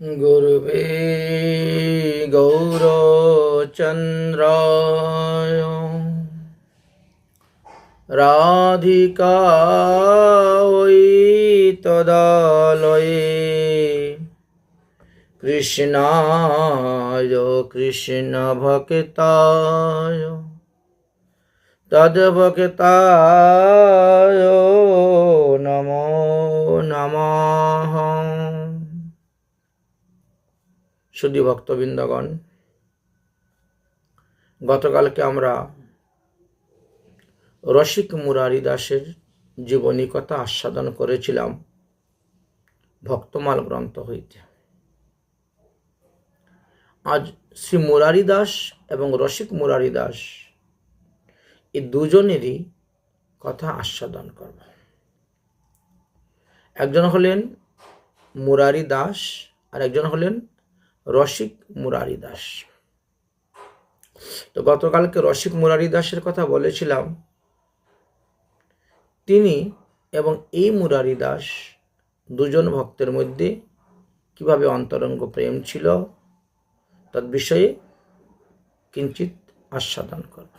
गुरुवे गौरचन्द्राय राधिकायै तदालये कृष्णाय कृष्णभक्ताय तद्भक्ताय नमो नमः শুধু ভক্তবৃন্দগণ। গতকালকে আমরা রসিক মুরারি দাসের জীবনী কথা আস্বাদন করেছিলাম ভক্তমাল গ্রন্থ হইতে। আজ শ্রী মুরারি দাস এবং রসিক মুরারি দাস এই দুজনেরই কথা আস্বাদন করব। একজন হলেন মুরারি দাস আর একজন হলেন রসিক মুরারি দাস। তো গতকালকে রসিক মুরারি দাসের কথা বলেছিলাম। তিনি এবং এই মুরারি দাস দুজন ভক্তের মধ্যে কীভাবে অন্তরঙ্গ প্রেম ছিল তৎ বিষয়ে কিঞ্চিত আস্বাদন করব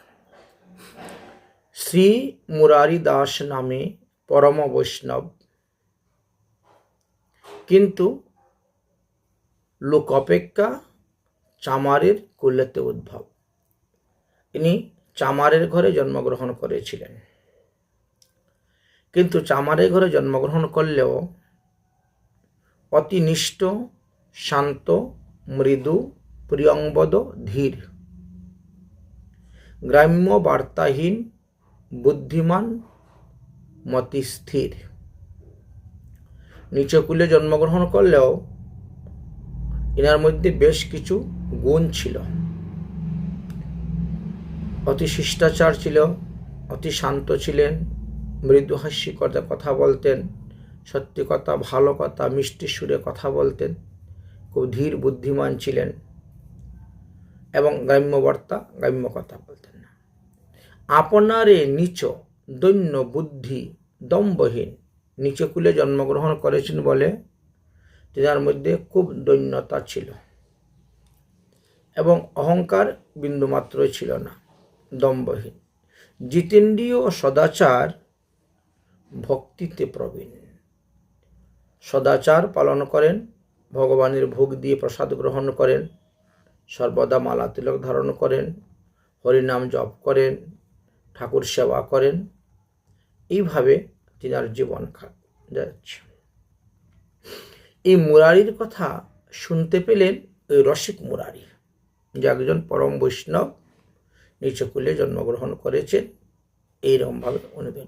শ্রী মুরারি দাস নামে পরম বৈষ্ণব। কিন্তু লোক অপেক্ষা চামারের কুল্লেতে উদ্ভব। ইনি চামারের ঘরে জন্মগ্রহণ করেছিলেন। কিন্তু চামারের ঘরে জন্মগ্রহণ করলেও অতি নিষ্ঠ শান্ত, মৃদু প্রিয়ংবদ ধীর, গ্রাম্য বার্তাহীন, বুদ্ধিমান মতিস্থির নিচকুলে জন্মগ্রহণ করলেও এনার মধ্যে বেশ কিছু গুণ ছিল। অতি শিষ্টাচার ছিল, অতি শান্ত ছিলেন, মৃদু হাস্যকতা কথা বলতেন, সত্যি কথা, ভালো কথা, মিষ্টি সুরে কথা বলতেন খুব ধীর বুদ্ধিমান ছিলেন এবং গ্রাম্য বার্তা গ্রাম্য কথা বলতেন। না আপনারে নিচ দৈন্য বুদ্ধি দম্ভহীন, নিচে কুলে জন্মগ্রহণ করেছেন বলে তেনার মধ্যে খুব দৈন্যতা ছিল। এবং অহংকার বিন্দুমাত্রই ছিল না, দম্ভহীন। জিতেন্দ্রীয় সদাচার ভক্তিতে প্রবীণ। সদাচার পালন করেন, ভগবানের ভোগ দিয়ে প্রসাদ গ্রহণ করেন, সর্বদা মালা তিলক ধারণ করেন, হরিনাম জপ করেন, ঠাকুর সেবা করেন। এইভাবে তিনার জীবন যাচ্ছে। এই মুরারির কথা শুনতে পেলেন ওই রসিক মুরারি, যে একজন পরম বৈষ্ণব, নিচকুলে জন্মগ্রহণ করেছেন। এইরকমভাবে অনুবেন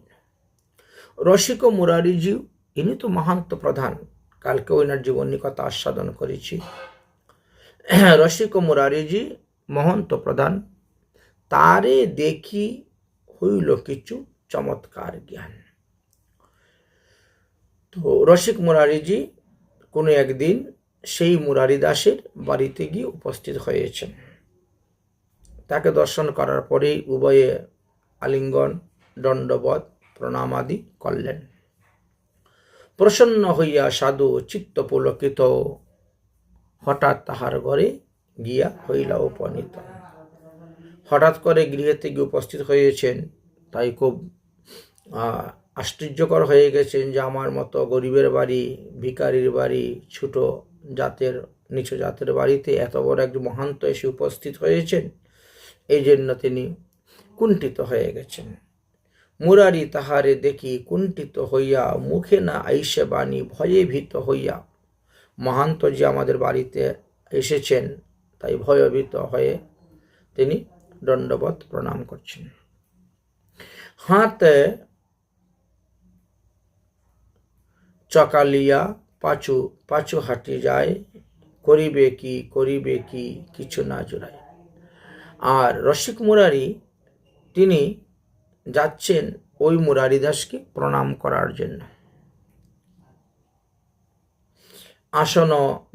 রসিক মুরারিজি, ইনি তো মহান্ত প্রধান, কালকে ওনার জীবনী কথা আস্বাদন করেছি। রসিক মুরারিজি মহন্ত প্রধান, তারে দেখি হইল কিছু চমৎকার জ্ঞান। তো রসিক মুরারিজি কোনো একদিন সেই মুরারি দাসের বাড়িতে গিয়ে উপস্থিত হয়েছেন। তাকে দর্শন করার পরেই উভয়ে আলিঙ্গন, দণ্ডবধ প্রণাম আদি করলেন। প্রসন্ন হইয়া সাধু চিত্ত পুলকিত হঠাৎ তাহার ঘরে গিয়া হইলা উপনীত। হঠাৎ করে গৃহেতে গিয়ে উপস্থিত হয়েছেন তাই খুব আশ্চর্যকর হয়ে গেছেন যে আমার মতো গরিবের বাড়ি, ভিকারির বাড়ি, ছোট জাতের, নিচু জাতের বাড়িতে এত বড় একজন মহান্ত এসে উপস্থিত হয়েছেন, এই জন্য তিনি কুণ্ঠিত হয়ে গেছেন। মুরারি তাহারে দেখি কুণ্ঠিত হইয়া মুখে না আইসে বাণী, ভয়ে ভীত হইয়া। মহান্ত যে আমাদের বাড়িতে এসেছেন, তাই ভয়ভীত হয়ে তিনি দণ্ডবত প্রণাম করছেন। হাতে চকালিয়া, পাচু পাচু হাঁটি যায়, করিবে কি করিবে কি, কিছু না জোড়ায়। আর রসিক মুরারি, তিনি যাচ্ছেন ওই মুরারি দাসকে প্রণাম করার জন্য। আসন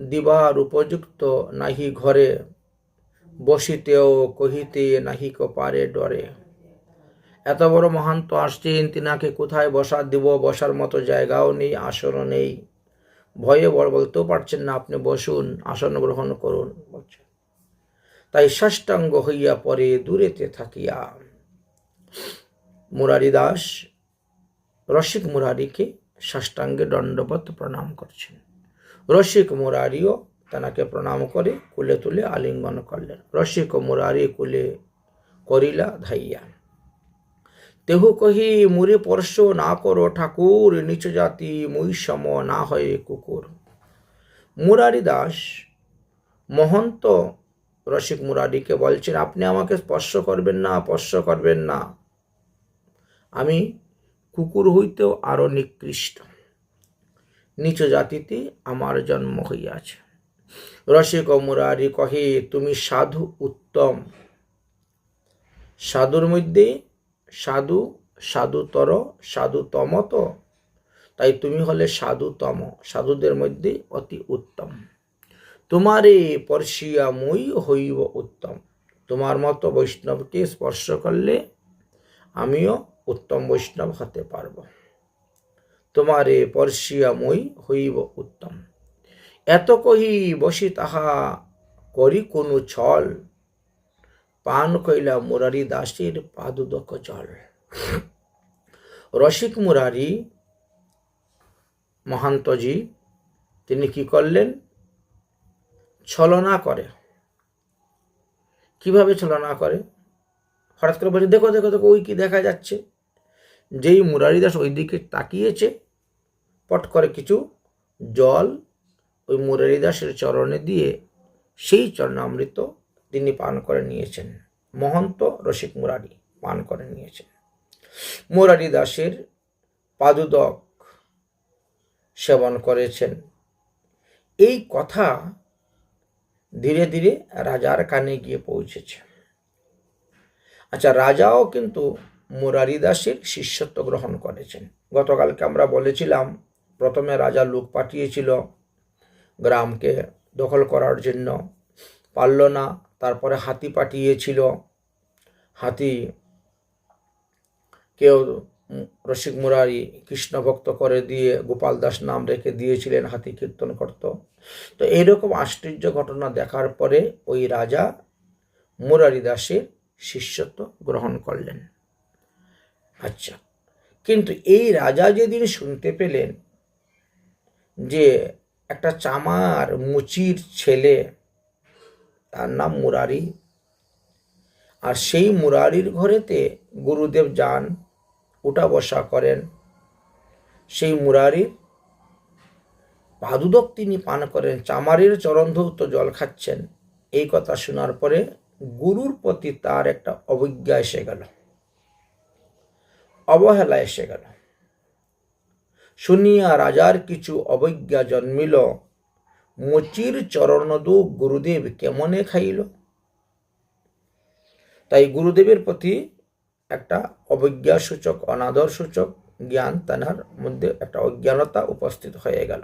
দিবার উপযুক্ত নাহি ঘরে, বসিতেও কহিতে নাহিক পারে ডরে। এত বড় মহান্ত আসছেন, তিনাকে কোথায় বসা দিব? বসার মতো জায়গাও নেই, আসনও নেই। ভয়ে বড় বলতেও পারছেন না, আপনি বসুন, আসন গ্রহণ করুন, বলছেন। তাই ষষ্ঠাঙ্গ হইয়া পরে দূরেতে থাকিয়া মুরারি দাস, রসিক মুরারিকে ষষ্ঠাঙ্গে দণ্ডবত প্রণাম করছেন। রসিক মুরারিও তানাকে প্রণাম করে কুলে তুলে আলিঙ্গন করলেন। রসিক মুরারি কুলে করিলা ধাইয়া। তেহু কহি মুরে পরশ না করো ঠাকুর, নিচ জাতি মুই সম না হয়ে কুকুর। মুরারি দাস, মহন্ত রসিক মুরারিকে বলছেন, আপনি আমাকে স্পর্শ করবেন না, স্পর্শ করবেন না। আমি কুকুর হইতেও আরও নিকৃষ্ট। নিচ জাতিতে আমার জন্ম হইয়াছে। রসিক মুরারি কহে, তুমি সাধু উত্তম। সাধুর মধ্যে সাধু, সাধুতর সাধুতম তো তাই তুমি হলে সাধুতম, সাধুদের মধ্যে অতি উত্তম। তোমারে পর্শিয়া হইব উত্তম। তোমার মতো বৈষ্ণবকে স্পর্শ করলে আমিও উত্তম বৈষ্ণব হতে পারব। তোমারে পর্শিয়া মই হইব উত্তম। এত কহি বসি তাহা করি কোনো ছল। পান কইলা মুরারি দাসের পাদুদক জল রসিক মুরারি মহান্তজি, তিনি কি করলেন? ছলনা করে। কীভাবে ছলনা করে? হঠাৎ করে বলছে, দেখো দেখো দেখো, ওই কি দেখা যাচ্ছে? যেই মুরারিদাস ওই দিকে তাকিয়েছে, পট করে কিছু জল ওই মুরারিদাসের চরণে দিয়ে সেই চরণামৃত তিনি পান করে নিয়েছেন। মহন্ত রসিক মুরারি পান করে নিয়েছেন। মুরারি দাসের পাদুদক সেবন করেছেন। এই কথা ধীরে ধীরে রাজার কানে গিয়ে পৌঁছেছে। আচ্ছা রাজাও কিন্তু মুরারি দাসের শিষ্যত্ব গ্রহণ করেছেন। গতকালকে আমরা বলেছিলাম, প্রথমে রাজা লোক পাঠিয়েছিল, গ্রামকে দখল করার জন্য। পারল না তারপরে হাতি পাঠিয়েছিল। হাতি কেউ রসিক মুরারি কৃষ্ণ ভক্ত করে দিয়ে গোপাল দাস নাম রেখে দিয়েছিলেন হাতি কীর্তন করত। তো এইরকম আশ্চর্য ঘটনা দেখার পরে ওই রাজা মুরারি দাসের শিষ্যত্ব গ্রহণ করলেন। আচ্ছা কিন্তু এই রাজা যেদিন শুনতে পেলেন যে একটা চামার মুচির ছেলে তার নাম মুরারি। আর সেই মুরারির ঘরেতে গুরুদেব যান, উঠা বসা করেন। সেই মুরারির পাদুদক তিনি পান করেন, চামারের চরণধৌত জল খাচ্ছেন। এই কথা শোনার পরে গুরুর প্রতি তার একটা অবজ্ঞা এসে গেল। অবহেলা এসে গেল। শুনিয়া রাজার কিছু অবজ্ঞা জন্মিল। মুচির চরণদু গুরুদেব কেমনে খাইল? তাই গুরুদেবের প্রতি একটা অবজ্ঞা সূচক অনাদর সূচক জ্ঞান তানার মধ্যে একটা অজ্ঞানতা উপস্থিত হয়ে গেল।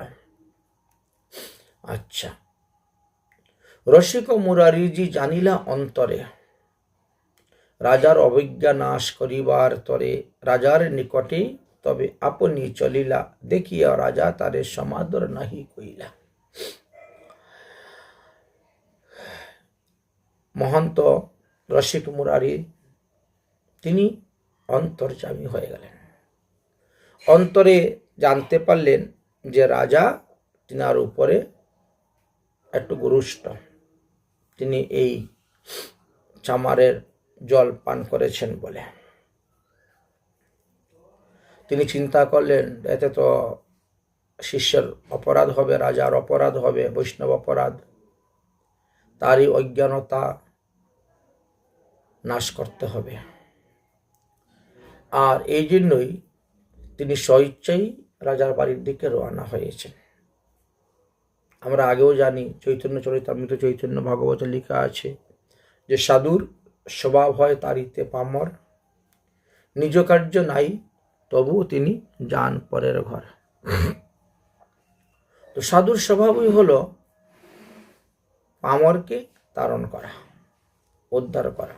আচ্ছা। রসিক মুরারিজি জানিলা অন্তরে, রাজার অবজ্ঞা নাশ করিবার তরে, রাজার নিকটে তবে আপনি চলিলা, দেখিয়া রাজা তারে সমাদর নাহি কইলা মহন্ত রসিক মুরারি, তিনি অন্তর্যামী হয়ে গেলেন। অন্তরে জানতে পারলেন যে রাজা তিনার উপরে একটু গুরুষ্ট তিনি এই চামারের জল পান করেছেন বলে। তিনি চিন্তা করলেন, এতে তো শিষ্যের অপরাধ হবে, রাজার অপরাধ হবে, বৈষ্ণব অপরাধ। তারই অজ্ঞানতা নাশ করতে হবে। আর এই জন্যই তিনি স্বইচ্ছাই রাজার বাড়ির দিকে রওনা হয়েছেন। আমরা আগেও জানি চৈতন্য চরিতামৃত চৈতন্য ভাগবত লেখা আছে যে সাধুর স্বভাব হয় তারিতে পামর, নিজ কার্য নাই তবুও তিনি যান পরের ঘর। তো সাধুর স্বভাবই হলো পামরকে তারণ করা, উদ্ধার করা।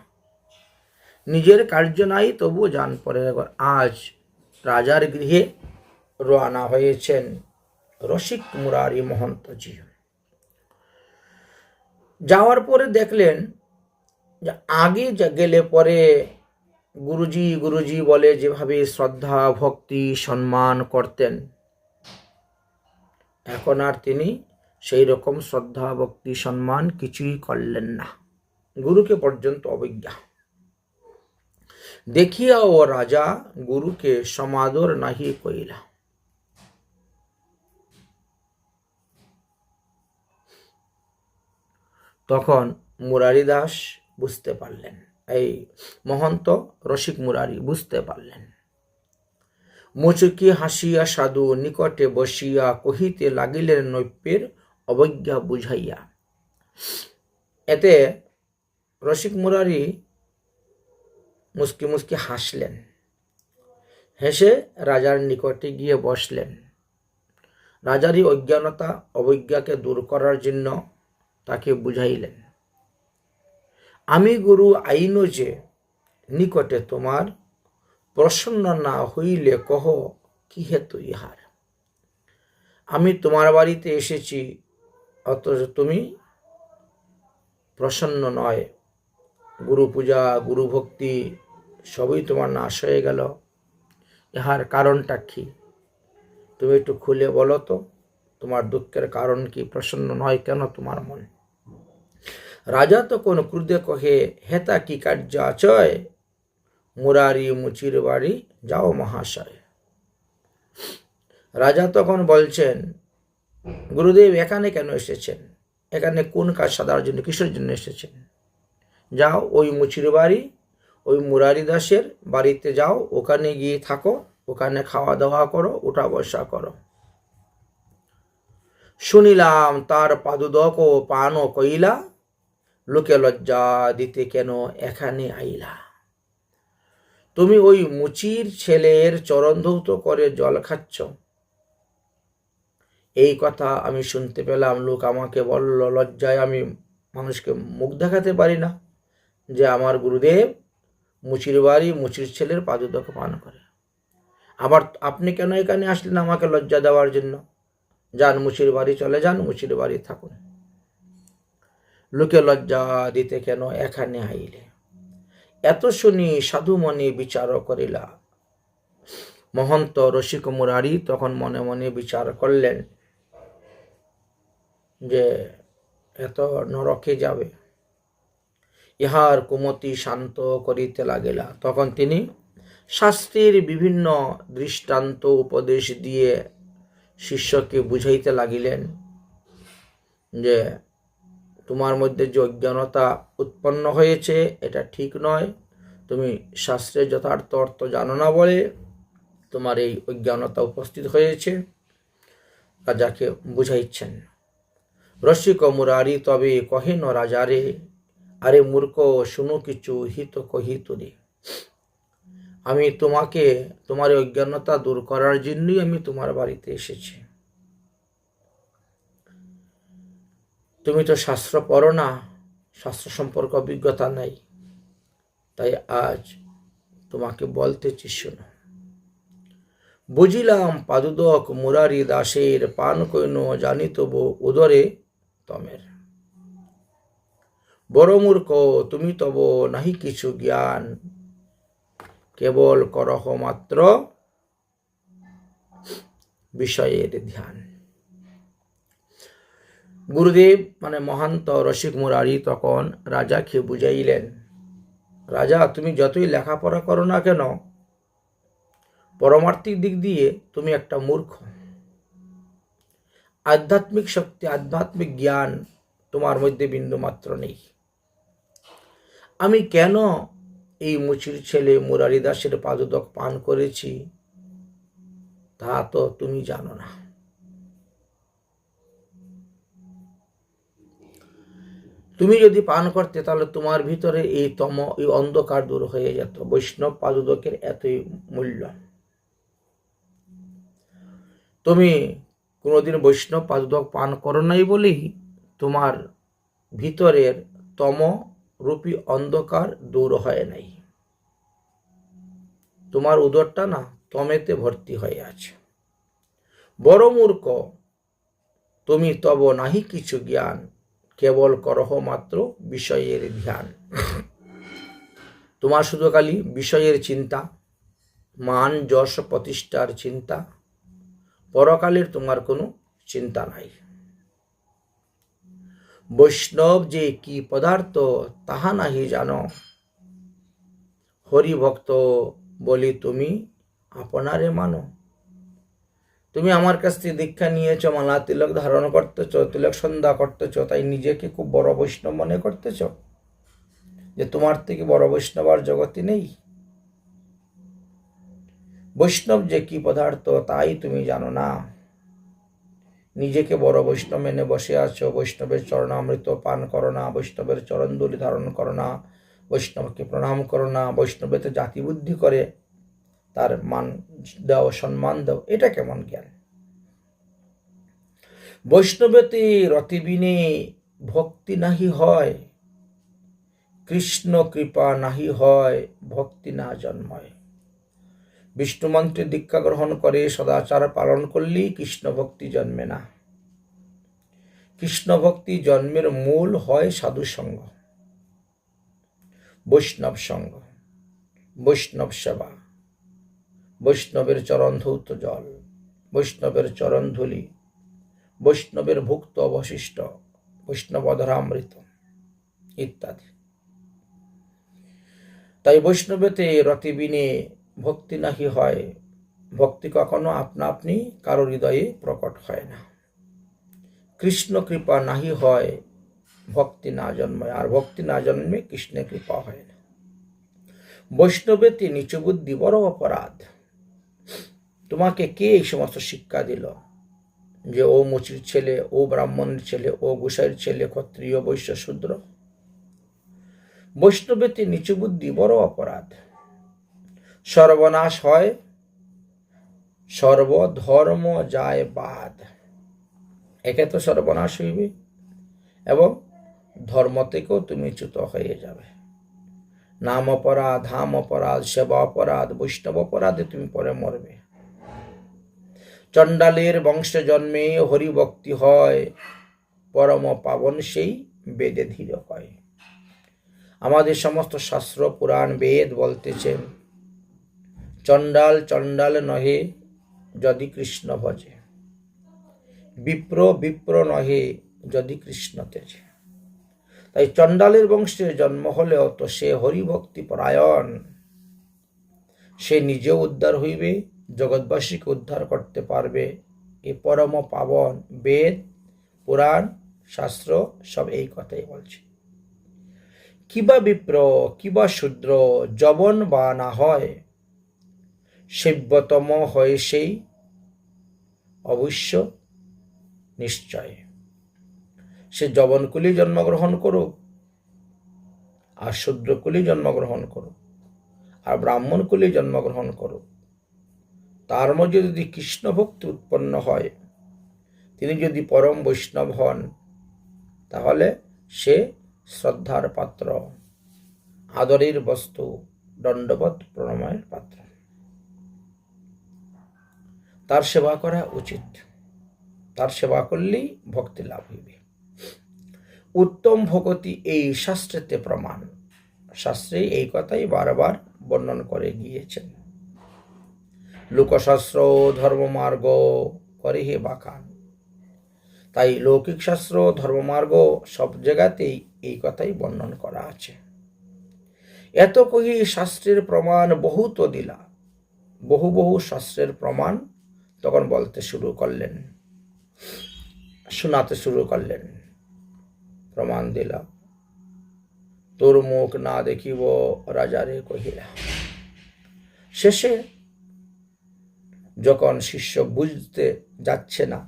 নিজের কার্য নাই, তবুও যান ঘর আজ রাজার গৃহে রওনা হয়েছেন রসিক মুরারি মহন্তজি যাওয়ার পরে দেখলেন যে আগে গেলে পরে গুরুজি গুরুজি বলে যেভাবে শ্রদ্ধা, ভক্তি, সম্মান করতেন, এখন আর তিনি সেই রকম শ্রদ্ধা, ভক্তি, সম্মান কিছুই করলেন না। গুরুকে পর্যন্ত অবজ্ঞা। দেখিয়া ও রাজা গুরুকে সমাদর নাহি কইলা তখন মুরারি দাস বুঝতে পারলেন, এই মহন্ত রসিক মুরারি বুঝতে পারলেন। মুচুকি হাসিয়া সাধু নিকটে বসিয়া কহিতে লাগিলেন নৈপ্যের অবজ্ঞা বুঝাইয়া। এতে রসিক মুরারি মুসকি মুসকি হাসলেন। হেসে রাজার নিকটে গিয়ে বসলেন। রাজারই অজ্ঞানতা অবজ্ঞাকে দূর করার জন্য তাকে বুঝাইলেন, আমি গুরু আইন যে নিকটে তোমার প্রসন্ন না হইলে কহ কি হেতু ইহার। আমি তোমার বাড়িতে এসেছি, অথচ তুমি প্রসন্ন নয়। গুরু পূজা, গুরু ভক্তি সবই তোমার নাশ হয়ে গেল। ইহার কারণটা কি? তুমি একটু খুলে বলো তো, তোমার দুঃখের কারণ কি? প্রসন্ন নয় কেন তোমার মন? রাজা তখন ক্রুদে কহে হেতা কি কার্য আচয়? মুরারি মুচির বাড়ি যাও মহাশয়। রাজা তখন বলছেন, গুরুদেব, এখানে কেন এসেছেন? এখানে কোন কাজ সাধারণ জন্য, কিসের জন্য এসেছেন? যাও ওই মুচির বাড়ি, ওই মুরারি দাসের বাড়িতে যাও, ওখানে গিয়ে থাকো, ওখানে খাওয়া দাওয়া করো উঠা বসা করো। শুনিলাম তার পাদুদক ও পান কইলা লোকে লজ্জা দিতে কেন এখানে আইলা? তুমি ওই মুচির ছেলের চরণ ধৌত করে জল খাচ্ছ। এই কথা আমি শুনতে পেলাম, লোক আমাকে বলল, লজ্জায় আমি মানুষকে মুখ দেখাতে পারি না। যে আমার গুরুদেব মুচির বাড়ি, মুচির ছেলের পাদুদক পান করে। আবার আপনি কেন এখানে আসলেন আমাকে লজ্জা দেওয়ার জন্য? যান, মুচির বাড়ি চলে যান, মুচির বাড়ি থাকুন। লোকে লজ্জা দিতে কেন এখানে আইলে? এত শুনি সাধুমণি বিচার করিলা। মহন্ত রসিক মুরারি তখন মনে মনে বিচার করলেন যে, এত নরকে যাবে। ইহার কুমতি শান্ত করিতে লাগিলা। তখন তিনি শাস্ত্রের বিভিন্ন দৃষ্টান্ত উপদেশ দিয়ে শিষ্যকে বুঝাইতে লাগিলেন যে, তোমার মধ্যে যে অজ্ঞানতা উৎপন্ন হয়েছে, এটা ঠিক নয়। তুমি শাস্ত্রের যথার্থ অর্থ জানো না বলে তোমার এই অজ্ঞানতা উপস্থিত হয়েছে। রাজাকে বুঝাইছেন, রসিক মুরারি তবে কহেন রাজারে আরে মূর্খ, শুনো কিছু, হিত কহিত রে আমি তোমাকে, তোমার অজ্ঞানতা দূর করার জন্যই আমি তোমার বাড়িতে এসেছি। তুমি তো শাস্ত্র পড়ো না, শাস্ত্র সম্পর্কে অভিজ্ঞতা নাই। তাই আজ তোমাকে বলতেছি, শোনো। বুঝিলাম পাদুদক মুরারি দাসের পান কইন জানিত উদরে তমের। বড় মূর্খ, তুমি তব নাহি কিছু জ্ঞান। কেবল করহ মাত্র বিষয়ের ধ্যান। গুরুদেব মানে মহান্ত রসিক মুরারি তখন রাজাকে বুঝাইলেন, রাজা, তুমি যতই লেখাপড়া করো না কেন, পরমার্থিক দিক দিয়ে তুমি একটা মূর্খ। আধ্যাত্মিক শক্তি, আধ্যাত্মিক জ্ঞান তোমার মধ্যে বিন্দু মাত্র নেই। আমি কেন এই মুচির ছেলে মুরারি দাসের পাদুদক পান করেছি? তা তো তুমি জানো না। তুমি যদি পান করতে, তাহলে তোমার ভিতরে এই তম, এই অন্ধকার দূর হয়ে যেত। বৈষ্ণব পাদুদকের এতই মূল্য। তুমি কোনোদিন বৈষ্ণব পাদুদক পান করো নাই বলেই তোমার ভিতরের তম রূপী অন্ধকার দূর হয় নাই। তোমার উদরটা না তমেতে ভর্তি হয়ে আছে। বড় মূর্খ, তুমি তব নাহি কিছু জ্ঞান, কেবল করহ মাত্র বিষয়ের ধ্যান। তোমার শুধু খালি বিষয়ের চিন্তা, মান যশ প্রতিষ্ঠার চিন্তা, পরকালের তোমার কোনো চিন্তা নাই। বৈষ্ণব যে কি পদার্থ, তাহা নাহি জানো। হরি ভক্ত বলি তুমি আপনারে মানো। তুমি আমার কাছ থেকে দীক্ষা নিয়েছ, মালা তিলক ধারণ করতেছ, তিলক সন্ধ্যা করতেছ, তাই নিজেকে খুব বড় বৈষ্ণব মনে করতেছ? যে তোমার থেকে বড় বৈষ্ণব আর জগতে নেই? বৈষ্ণব যে কি পদার্থ, তাই তুমি জানো না। নিজেকে বড় বৈষ্ণব মেনে বসে আছো, বৈষ্ণবের চরণামৃত পান করো না, বৈষ্ণবের চরণ চরণদুলি ধারণ করো না, বৈষ্ণবকে প্রণাম করো না, বৈষ্ণবেতে জাতি বুদ্ধি করে তার মান দাও, সম্মান দাও, এটা কেমন জ্ঞান? বৈষ্ণবেতে রতিবিনে ভক্তি নাহি হয়, কৃষ্ণ কৃপা নাহি হয়, ভক্তি না জন্ময়। বিষ্ণু মন্ত্রে দীক্ষা গ্রহণ করে সদাচার পালন করলেই কৃষ্ণ ভক্তি জন্মে না। কৃষ্ণ ভক্তি জন্মের মূল হয় সাধু সঙ্গ। বৈষ্ণব সঙ্গ। বৈষ্ণব সেবা। বৈষ্ণবের চরণ ধৌত জল। বৈষ্ণবের চরণ ধুলি। বৈষ্ণবের ভুক্ত অবশিষ্ট। বৈষ্ণব অধরামৃত। ইত্যাদি। তাই বৈষ্ণবেতে রতিবিনে ভক্তি নাহি হয়। ভক্তি কখনো আপনা আপনি কারও হৃদয়ে প্রকট হয় না। কৃষ্ণ কৃপা নাহি হয়, ভক্তি না জন্মে আর ভক্তি না জন্মে কৃষ্ণের কৃপা হয় না। বৈষ্ণবেতে নিচু বুদ্ধি বড় অপরাধ। তোমাকে কে এই সমস্ত শিক্ষা দিল? যে ও মুচির ছেলে, ও ব্রাহ্মণের ছেলে, ও গুসাইয়ের ছেলে, ক্ষত্রিয়, বৈশ্য, শূদ্র? বৈষ্ণবেতে নিচু বুদ্ধি বড় অপরাধ। সর্বনাশ হয়, সর্বধর্ম যায় বাদ। একে তো সর্বনাশ হইবে এবং ধর্ম থেকেও তুমি চ্যুত হয়ে যাবে। নাম অপরাধ, হাম অপরাধ, সেবা অপরাধ, বৈষ্ণব অপরাধে তুমি পরে মরবে। চণ্ডালের বংশে জন্মে হরিভক্তি হয়, পরম পাবন সেই বেদে ধীর হয়। আমাদের সমস্ত শাস্ত্র, পুরাণ, বেদ বলতেছেন চণ্ডাল চণ্ডাল নহে যদি কৃষ্ণ ভজে। বিপ্র বিপ্র নহে যদি কৃষ্ণ তেজে। তাই চণ্ডালের বংশে জন্ম হলেও তো সে হরিভক্তি পরায়ণ। সে নিজেও উদ্ধার হইবে, জগৎবাসীকে উদ্ধার করতে পারবে। এ পরম পাবন, বেদ, পুরাণ, শাস্ত্র সব এই কথাই বলছে। কিবা বিপ্র, কিবা শূদ্র জবন বা না হয়। সেব্যতম হয় সেই অবশ্য নিশ্চয়। সে জবনকুলি জন্মগ্রহণ করুক, আর শূদ্রকুলি জন্মগ্রহণ করুক, আর ব্রাহ্মণকুলি জন্মগ্রহণ করুক। তার মধ্যে যদি কৃষ্ণভক্তি উৎপন্ন হয়, তিনি যদি পরম বৈষ্ণব হন, তাহলে সে শ্রদ্ধার পাত্র, আদরের বস্তু দণ্ডবত প্রণময়ের পাত্র। তার সেবা করা উচিত। তার সেবা করলেই ভক্তি লাভ হইবে। উত্তম ভগতি এই শাস্ত্রেতে প্রমাণ। শাস্ত্রে এই কথাই বারবার বর্ণন করে গিয়েছেন। লোকশাস্ত্র ধর্মমার্গ করে হে বাখান তাই লৌকিক শাস্ত্র, ধর্মমার্গ সব জায়গাতেই এই কথাই বর্ণন করা আছে। এত কহি শাস্ত্রের প্রমাণ, বহুত দিলা। বহু বহু শাস্ত্রের প্রমাণ তখন বলতে শুরু করলেন, শোনাতে শুরু করলেন, প্রমাণ দিলা, তোর মুখ না দেখিব রাজারে কহিলা। শেষে যখন শিষ্য বুঝতে যাচ্ছে না,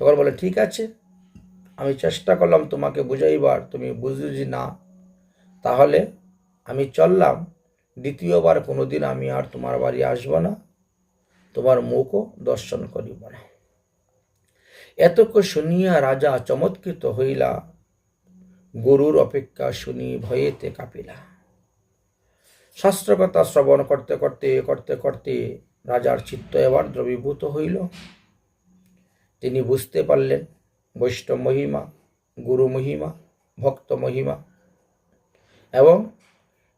তখন বলে, ঠিক আছে, আমি চেষ্টা করলাম তোমাকে বুঝাইবার, তুমি বুঝলি না, তাহলে আমি চললাম, দ্বিতীয়বার কোনোদিন আমি আর তোমার বাড়ি আসব না তোমার মুখও দর্শন করিব না। এতক শুনিয়া রাজা চমৎকৃত হইলা। গুরুর অপেক্ষা শুনি ভয়েতে কাঁপিলা। শাস্ত্রকথা শ্রবণ করতে করতে করতে করতে রাজার চিত্ত এবার দ্রবীভূত হইল। তিনি বুঝতে পারলেন বৈষ্ণব মহিমা, গুরু মহিমা, ভক্ত মহিমা এবং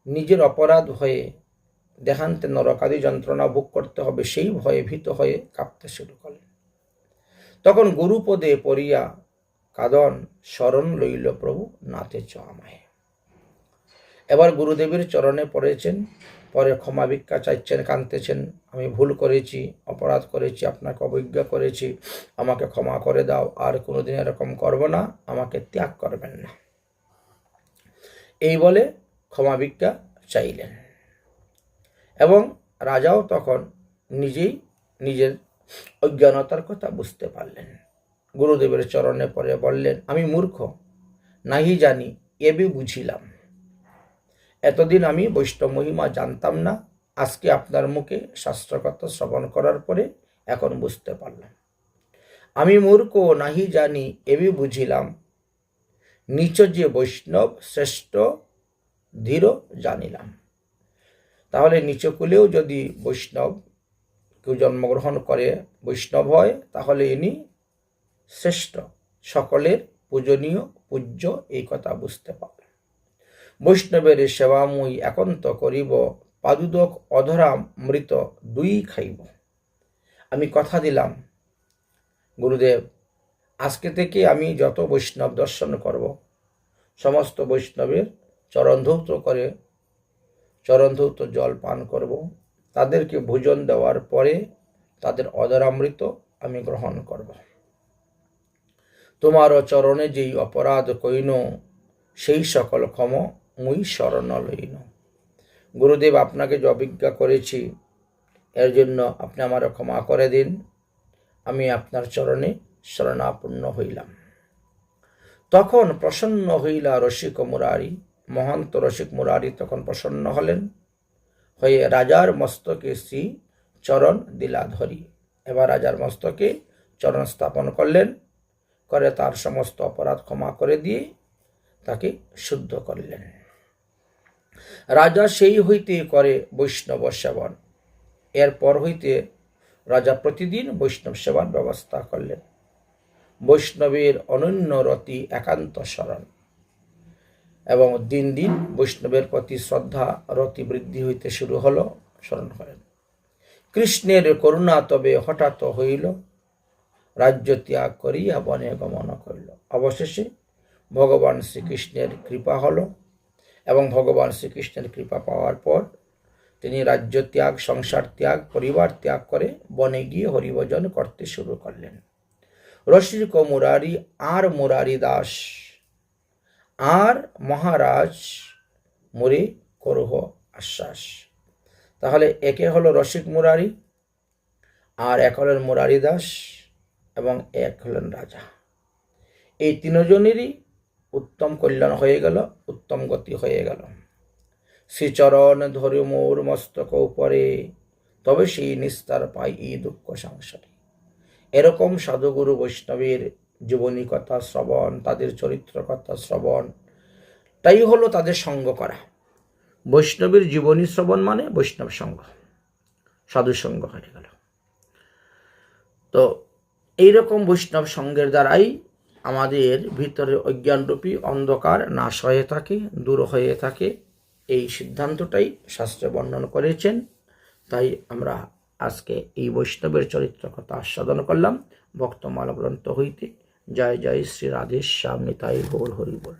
নিজের অপরাধ হয়ে দেহান্তে নরকাদি যন্ত্রণা ভোগ করতে হবে, সেই ভয়ে ভীত হয়ে কাঁপতে শুরু করলেন। তখন গুরুপদে পড়িয়া কাদন শরণ লইল প্রভু নাথে চ আমায়। এবার গুরুদেবের চরণে পড়েছেন, পরে ক্ষমা ভিক্ষা চাইছেন, কাঁদতেছেন, আমি ভুল করেছি, অপরাধ করেছি, আপনাকে অবজ্ঞা করেছি, আমাকে ক্ষমা করে দাও, আর কোনোদিন এরকম করব না, আমাকে ত্যাগ করবেন না। এই বলে ক্ষমা ভিক্ষা চাইলেন। এবং রাজাও তখন নিজেই নিজের অজ্ঞানতার কথা বুঝতে পারলেন। গুরুদেবের চরণে পরে বললেন, আমি মূর্খ, নাহি জানি এবে বুঝিলাম। এতদিন আমি বৈষ্ণব মহিমা জানতাম না, আজকে আপনার মুখে শাস্ত্রকথা শ্রবণ করার পরে এখন বুঝতে পারলাম। আমি মূর্খ নাহি জানি এবি বুঝিলাম। নিচ যে বৈষ্ণব শ্রেষ্ঠ, ধীর জানিলাম। তাহলে নিচকুলেও যদি বৈষ্ণব কেউ জন্মগ্রহণ করে, বৈষ্ণব হয়, তাহলে ইনি শ্রেষ্ঠ। সকলের পূজনীয় পূজ্য এই কথা বুঝতে পারলেন বৈষ্ণবের সেবাময়ী একান্ত করিব, পাদুদক অধরা মৃত দুই খাইব। আমি কথা দিলাম, গুরুদেব, আজকে থেকে আমি যত বৈষ্ণব দর্শন করব, সমস্ত বৈষ্ণবের চরণ চরণধৌত করে চরণধৌত জল পান করব। তাদেরকে ভোজন দেওয়ার পরে তাদের অদরামৃত আমি গ্রহণ করব। তোমার চরণে যেই অপরাধ কইন, সেই সকল ক্ষম মুই শরণ লইন। গুরুদেব আপনাকে যে অভিজ্ঞা করেছি, এর জন্য আপনি আমার ক্ষমা করে দিন। আমি আপনার চরণে শরণাপন্ন হইলাম। তখন প্রসন্ন হইলা রসিক মুরারি মহন্ত রসিক মুরারি তখন প্রসন্ন হলেন। হয়ে রাজার মস্তকে শ্রী চরণ দিলা ধরি এবার রাজার মস্তকে চরণ স্থাপন করলেন। করে তার সমস্ত অপরাধ ক্ষমা করে দিয়ে তাকে শুদ্ধ করলেন। রাজা সেই হইতে করে বৈষ্ণব সেবন। এরপর হইতে রাজা প্রতিদিন বৈষ্ণব সেবার ব্যবস্থা করলেন। বৈষ্ণবের অনন্য রতি একান্ত স্মরণ। এবং দিন দিন বৈষ্ণবের প্রতি শ্রদ্ধা রতি বৃদ্ধি হইতে শুরু হলো। স্মরণ করেন। কৃষ্ণের করুণা তবে হঠাৎ হইল, রাজ্য ত্যাগ করিয়া বনে গমন করিল। অবশেষে ভগবান শ্রীকৃষ্ণের কৃপা হলো এবং ভগবান শ্রীকৃষ্ণের কৃপা পাওয়ার পর তিনি রাজ্য ত্যাগ, সংসার ত্যাগ, পরিবার ত্যাগ করে বনে গিয়ে হরিভজন করতে শুরু করলেন। রসিক মুরারি আর মুরারি দাস আর মহারাজ মুরি করহ আশ্বাস। তাহলে একে হলো রসিক মুরারি, আর এক হলেন মুরারি দাস এবং এক হলেন রাজা। এই তিনজনেরই উত্তম কল্যাণ হয়ে গেল, উত্তম গতি হয়ে গেল। শ্রীচরণ ধরে মোর মস্তক উপরে, তবে সেই নিস্তার পাই এই দুঃখ সংসারে। এরকম সাধুগুরু বৈষ্ণবের জীবনী কথা শ্রবণ, তাদের চরিত্র কথা শ্রবণ। তাই হলো তাদের সঙ্গ করা। বৈষ্ণবের জীবনী শ্রবণ মানে বৈষ্ণব সঙ্গ। সাধু সঙ্গ হয়ে গেল। তো এইরকম বৈষ্ণব সঙ্গের দ্বারাই আমাদের ভিতরে অজ্ঞানরূপী অন্ধকার নাশ হয়ে থাকে, দূর হয়ে থাকে। এই সিদ্ধান্তটাই শাস্ত্রে বর্ণন করেছেন। তাই আমরা আজকে এই বৈষ্ণবের চরিত্র কথা আস্বাদন করলাম। ভক্তমালা গ্রন্থ হইতে জয় জয় শ্রী রাধেশ্যাম নিতাই গৌর হরি বল।